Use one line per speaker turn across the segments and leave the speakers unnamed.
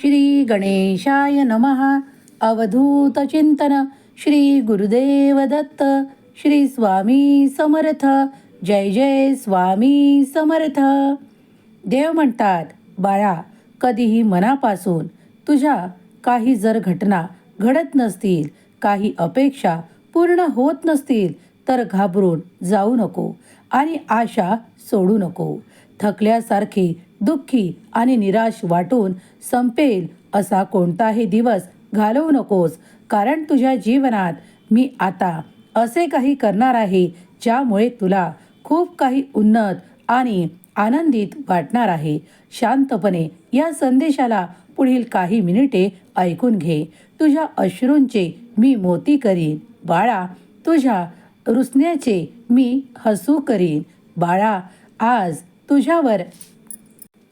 श्री गणेशाय नमः. अवधूत चिंतन श्री गुरुदेव दत्त श्री स्वामी समर्थ. जय जय स्वामी समर्थ. देव म्हणतात बाळा कधीही मनापासून तुझ्या काही जर घटना घडत नसतील काही अपेक्षा पूर्ण होत नसतील तर घाबरून जाऊ नको आणि आशा सोडू नको. थकल्यासारखे दुःखी आणि निराश वाटून संपेल असा कोणताही दिवस घालवू नकोस कारण तुझ्या जीवनात मी आता असे काही करणार आहे ज्यामुळे तुला खूप काही उन्नत आणि आनंदित वाटणार आहे. शांतपणे या संदेशाला पुढील काही मिनिटे ऐकून घे. तुझ्या अश्रूंचे मी मोती करीन. बाळा तुझ्या रुसण्याचे मी हसू करीन. बाळा आज तुझ्यावर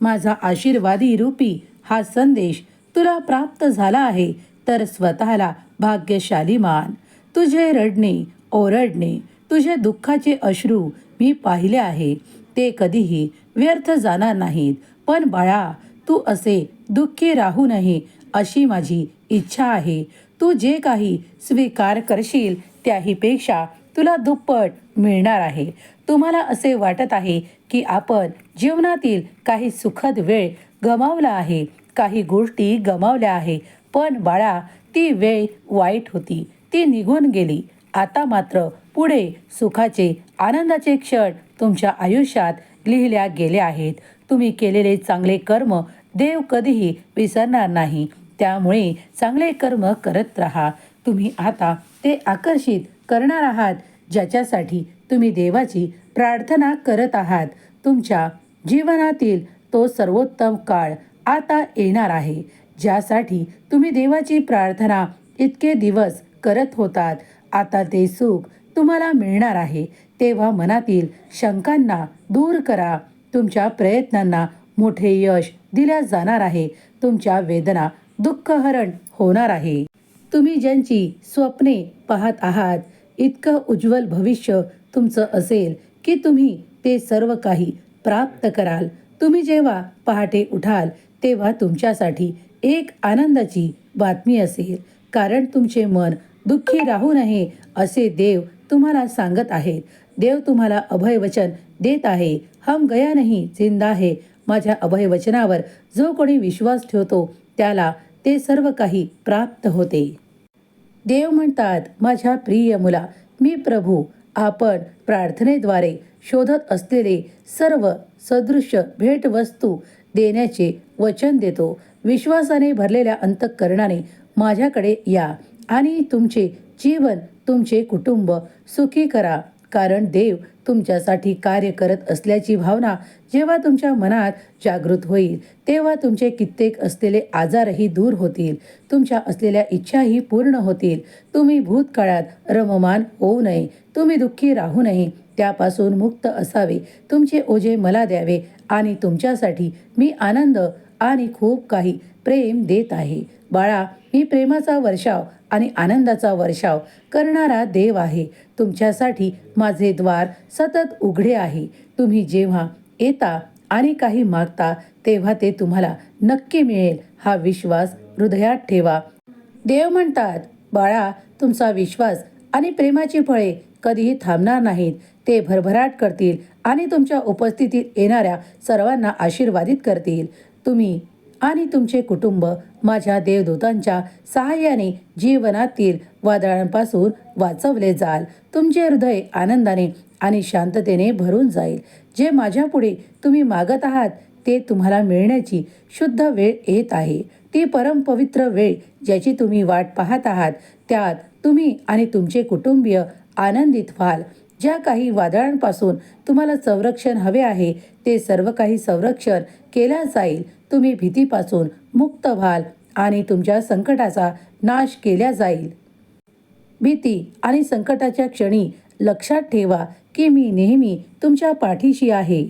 माझा आशीर्वादी रूपी हा संदेश तुला प्राप्त झाला आहे तर स्वतःला भाग्यशाली मान तुझे रडणे ओरडणे तुझे दुःखाचे अश्रू मी पाहिले आहे. ते कधीही व्यर्थ जाणार नाहीत. पण बाळा तू असे दुःखी राहू नये अशी माझी इच्छा आहे. तू जे काही स्वीकार करशील त्याहीपेक्षा तुला दुप्पट मिळणार आहे. तुम्हाला असे वाटत आहे की आपण जीवनातील काही सुखद वेळ गमावला आहे काही गोष्टी गमावल्या आहे पण बाळा ती वेळ वाईट होती. ती निघून गेली. आता मात्र पुढे सुखाचे आनंदाचे क्षण तुमच्या आयुष्यात लिहिल्या गेले आहेत. तुम्ही केलेले चांगले कर्म देव कधीही विसरणार नाही. त्यामुळे चांगले कर्म करत राहा. तुम्ही आता ते आकर्षित करणार आहात ज्याच्यासाठी तुम्ही देवाची प्रार्थना करत आहात. तुमच्या जीवनातील तो सर्वोत्तम काळ आता येणार आहे ज्यासाठी तुम्ही देवाची प्रार्थना इतके दिवस करत होतात. आता ते सुख तुम्हाला मिळणार आहे. तेव्हा मनातील शंकांना दूर करा. तुमच्या प्रयत्नांना मोठे यश दिल्या जाणार आहे. तुमच्या वेदना दुःखहरण होणार आहे. तुम्ही ज्यांची स्वप्ने पाहत आहात इतकं उज्ज्वल भविष्य तुमचं असेल की तुम्ही ते सर्व काही प्राप्त कराल. तुम्ही जेव्हा पहाटे उठाल तेव्हा तुमच्यासाठी एक आनंदाची बातमी असेल. कारण तुमचे मन दुःखी राहू नये असे देव तुम्हाला सांगत आहेत. देव तुम्हाला अभय वचन देत आहे. हम गया नाही जिंदा आहे माझ्या अभय वचनावर जो कोणी विश्वास ठेवतो त्याला ते सर्व काही प्राप्त होते. देव म्हणतात माझ्या प्रिय मुला मी प्रभू आपण प्रार्थनेद्वारे शोधत असलेले सर्व सदृश्य भेटवस्तू देण्याचे वचन देतो. विश्वासाने भरलेल्या अंतःकरणाने माझ्याकडे या आणि तुमचे जीवन तुमचे कुटुंब सुखी करा. कारण देव तुमच्यासाठी कार्य करत असल्याची भावना जेव्हा तुमच्या मनात जागृत होईल तेव्हा तुमचे कित्येक असलेले आजारही दूर होतील. तुमच्या असलेल्या इच्छाही पूर्ण होतील. तुम्ही भूतकाळात रममान होऊ नये. तुम्ही दुःखी राहू नये. त्यापासून मुक्त असावे. तुमचे ओझे मला द्यावे आणि तुमच्यासाठी मी आनंद आणि खूप काही प्रेम देत आहे. बाळा मी प्रेमाचा वर्षाव आणि आनंदाचा वर्षाव करणारा देव आहे. तुमच्यासाठी माझे द्वार सतत उघडे आहे. तुम्ही जेव्हा येता आणि काही मागता तेव्हा ते तुम्हाला नक्की मिळेल. हा विश्वास हृदयात ठेवा. देव म्हणतात बाळा तुमचा विश्वास आणि प्रेमाची फळे कधीही थांबणार नाहीत. ते भरभराट करतील आणि तुमच्या उपस्थितीत येणाऱ्या सर्वांना आशीर्वादित करतील. तुम्ही आणि तुमचे कुटुंब माझ्या देवदूतांच्या सहाय्याने जीवनातील वादळांपासून वाचवले जाल. तुमचे हृदय आनंदाने आणि शांततेने भरून जाईल. जे माझ्यापुढे तुम्ही मागत आहात ते तुम्हाला मिळण्याची शुद्ध वेळ येत आहे. ती परमपवित्र वेळ ज्याची तुम्ही वाट पाहत आहात त्यात तुम्ही आणि तुमचे कुटुंबीय आनंदित व्हाल. ज्या काही वादळांपासून तुम्हाला संरक्षण हवे आहे ते सर्व काही संरक्षण केल्या जाईल. तुम्ही भीतीपासून मुक्त व्हाल आणि तुमच्या संकटाचा नाश केल्या जाईल. भीती आणि संकटाच्या क्षणी लक्षात ठेवा की मी नेहमी तुमच्या पाठीशी आहे.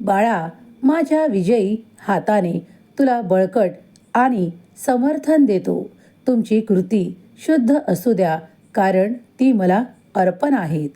बाळा माझ्या विजयी हाताने तुला बळकट आणि समर्थन देतो. तुमची कृती शुद्ध असू द्या कारण ती मला अर्पण आहेत.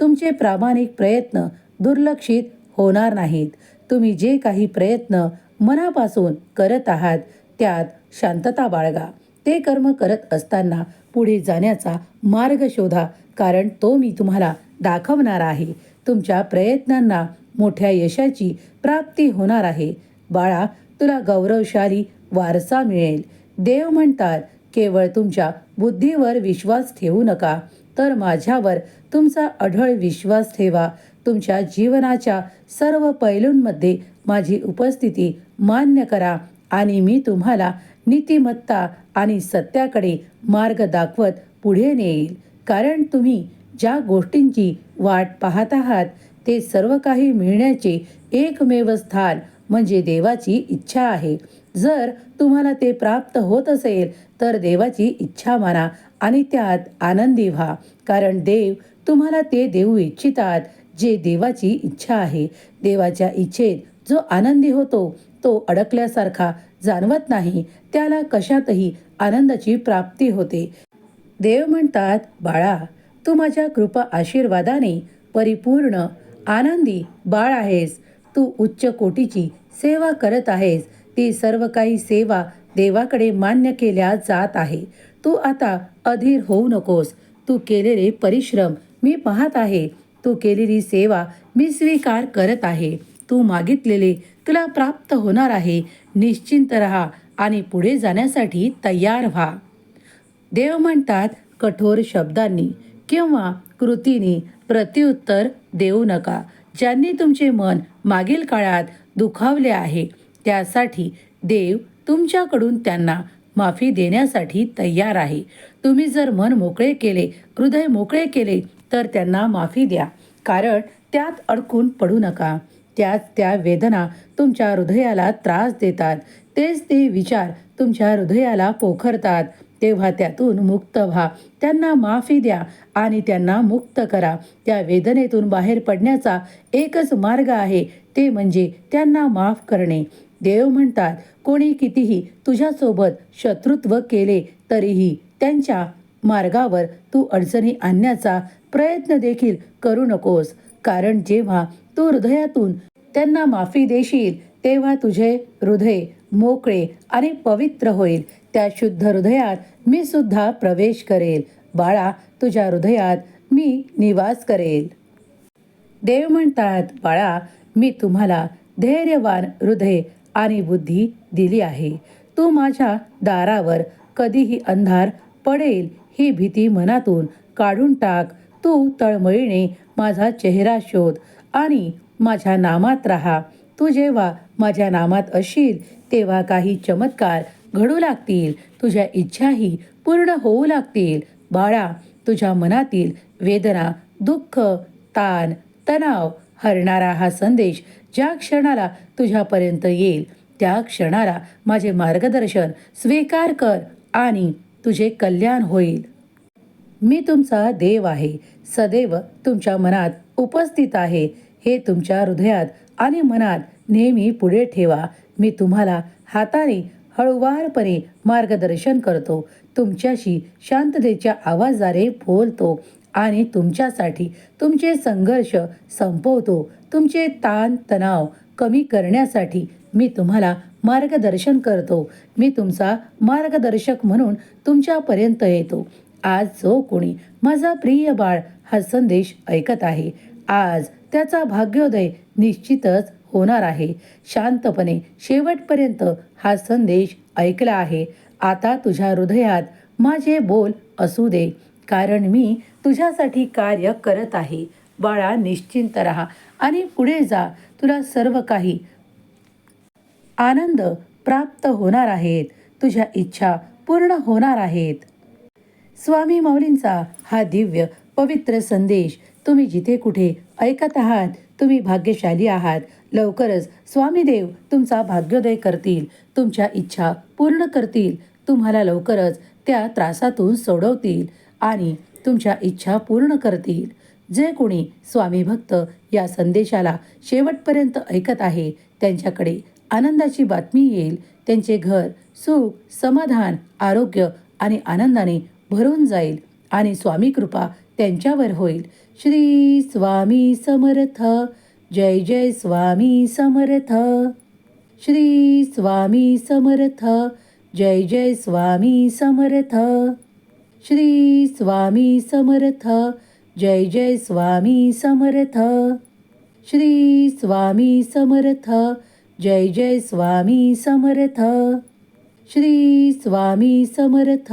तुमचे प्रामाणिक प्रयत्न दुर्लक्षित होणार नाहीत. तुम्ही जे काही प्रयत्न मनापासून करत आहात त्यात शांतता बाळगा. ते कर्म करत असताना पुढे जाण्याचा मार्ग शोधा कारण तो मी तुम्हाला दाखवणार आहे. तुमच्या प्रयत्नांना मोठ्या यशाची प्राप्ती होणार आहे. बाळा तुला गौरवशाली वारसा मिळेल. देव म्हणतात केवळ तुमच्या बुद्धीवर विश्वास ठेवू नका तर माझ्यावर तुमचा अढळ विश्वास ठेवा. तुमच्या जीवनाच्या सर्व पैलूंमध्ये माझी उपस्थिती मान्य करा आणि मी तुम्हाला नीतिमत्ता आणि सत्याकडे मार्ग दाखवत पुढे नेईल. कारण तुम्ही ज्या गोष्टींची वाट पाहत आहात ते सर्व काही मिळण्याचे एकमेव स्थान म्हणजे देवाची इच्छा आहे. जर तुम्हाला ते प्राप्त होत असेल तर देवाची इच्छा माना आणि त्यात आनंदी व्हा. कारण देव तुम्हाला ते देऊ इच्छितात जे देवाची इच्छा आहे. देवाच्या इच्छेत जो आनंदी होतो तो अडकल्यासारखा जाणवत नाही. त्याला कशातही आनंदाची प्राप्ती होते. देव म्हणतात बाळा तू माझ्या कृपा आशीर्वादाने परिपूर्ण आनंदी बाळ आहेस. तू उच्च कोटीची सेवा करत आहेस. ती सर्व काही सेवा देवाकडे मान्य केल्या जात आहे. तू आता अधीर होऊ नकोस. तू केलेले परिश्रम मी पाहत आहे. तू केलेली सेवा मी स्वीकार करत आहे. तू मागितलेले तुला प्राप्त होणार आहे. निश्चिंत रहा आणि पुढे जाण्यासाठी तयार व्हा. देव म्हणतात कठोर शब्दांनी किंवा कृतीने प्रत्युत्तर देऊ नका. ज्यांनी तुमचे मन मागील काळात दुखावले आहे त्यासाठी देव तुमच्याकडून त्यांना माफी देण्यासाठी तयार आहे. तुम्ही जर मन मोकळे केले हृदय मोकळे केले तर त्यांना माफी द्या. कारण त्यात अडकून पडू नका. त्याच त्या वेदना तुमच्या हृदयाला त्रास देतात. तेच ते विचार तुमच्या हृदयाला पोखरतात. तेव्हा त्यातून मुक्त व्हा. त्यांना माफी द्या आणि त्यांना मुक्त करा. त्या वेदनेतून बाहेर पडण्याचा एकच मार्ग आहे ते म्हणजे त्यांना माफ करणे. देव म्हणतात कोणी कितीही तुझ्यासोबत शत्रुत्व केले तरीही त्यांच्या मार्गावर तू अडचणी आणण्याचा प्रयत्न देखील करू नकोस. कारण जेव्हा तू हृदयातून त्यांना माफी देशील तेव्हा तुझे हृदय मोकळे आणि पवित्र होईल. त्या शुद्ध हृदयात मी सुद्धा प्रवेश करेल. बाळा तुझ्या हृदयात मी निवास करेल. देव म्हणतात बाळा मी तुम्हाला धैर्यवान हृदय आणि बुद्धी दिली आहे. तू माझ्या दारावर कधीही अंधार पडेल ही भीती मनातून काढून टाक. तू तळमळीने माझा चेहरा शोध आणि माझ्या नामात राहा. तू जेव्हा माझ्या नामात असशील तेव्हा काही चमत्कार घडू लागतील. तुझ्या इच्छाही पूर्ण होऊ लागतील. बाळा तुझ्या मनातील वेदना दुःख ताण तणाव हरणारा हा संदेश ज्या क्षणाला तुझ्यापर्यंत येईल त्या क्षणाला माझे मार्गदर्शन स्वीकार कर आणि तुझे कल्याण होईल. मी तुमचा देव आहे. सदैव तुमच्या मनात उपस्थित आहे. हे तुमच्या हृदयात आणि मनात नेहमी पुढे ठेवा. मी तुम्हाला हाताने हळुवारपणे मार्गदर्शन करतो. तुमच्याशी शांततेच्या आवाजाने बोलतो आणि तुमच्यासाठी तुमचे संघर्ष संपवतो. तुमचे ताण तणाव कमी करण्यासाठी मी तुम्हाला मार्गदर्शन करतो. मी तुमचा मार्गदर्शक म्हणून तुमच्यापर्यंत येतो. आज जो कोणी माझा प्रिय बाळ हा संदेश ऐकत आहे आज त्याचा भाग्योदय निश्चितच होणार आहे. शांतपणे शेवटपर्यंत हा संदेश ऐकला आहे. आता तुझ्या हृदयात माझे बोल असू दे कारण मी तुझ्यासाठी कार्य करत आहे. बाळा निश्चिंत राहा आणि पुढे जा. तुला सर्व काही आनंद प्राप्त होणार आहेत. तुझ्या इच्छा पूर्ण होणार आहेत. स्वामी माऊलींचा हा दिव्य पवित्र संदेश तुम्ही जिथे कुठे ऐकत आहात तुम्ही भाग्यशाली आहात. लवकरच स्वामी देव तुमचा भाग्योदय करतील तुमच्या इच्छा पूर्ण करतील तुम्हाला लवकरच त्या त्रासातून सोडवतील आणि तुमच्या इच्छा पूर्ण करतील. जे कोणी स्वामी भक्त या संदेशाला शेवटपर्यंत ऐकत आहे त्यांच्याकडे आनंदाची बातमी येईल. त्यांचे घर सुख समाधान आरोग्य आणि आनंदाने भरून जाईल आणि स्वामी कृपा त्यांच्यावर होईल. श्री स्वामी समर्थ. जय जय स्वामी समर्थ. श्री स्वामी समर्थ. जय जय स्वामी समर्थ. श्री स्वामी समर्थ. जय जय स्वामी समर्थ. श्री स्वामी समर्थ. जय जय स्वामी समर्थ. श्री स्वामी समर्थ.